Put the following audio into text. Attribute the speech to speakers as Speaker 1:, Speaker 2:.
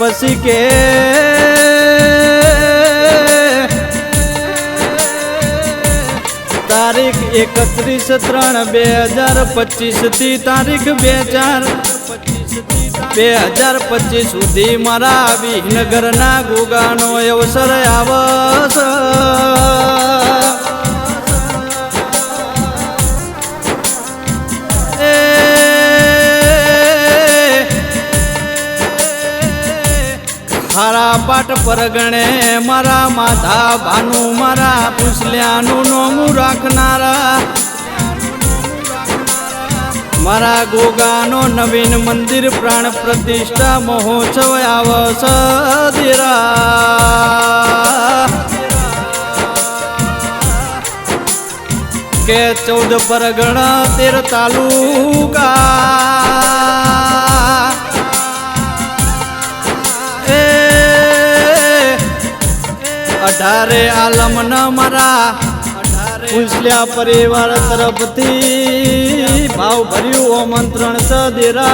Speaker 1: પછી કે તારીખ એકત્રીસ ત્રણ બે હજાર પચીસથી તારીખ બે ચાર બે હજાર પચીસ સુધી મારા વિઘ્નગરના ગુગાનો અવસર આવશે. હારા પાટ પરગણે મારા માધા ભાનુ, મારા પૂછલ્યાનું નોમું રાખનારા. મારા ગોગાનો નવીન મંદિર પ્રાણ પ્રતિષ્ઠા મહોત્સવ આવસ દેરા કે ચૌદ પરગણા તેર તાલુકા અઢારે આલમ ન મારા પૂછલ્યા પરિવાર તરફથી ભાવ ભર્યું આમંત્રણ સદેરા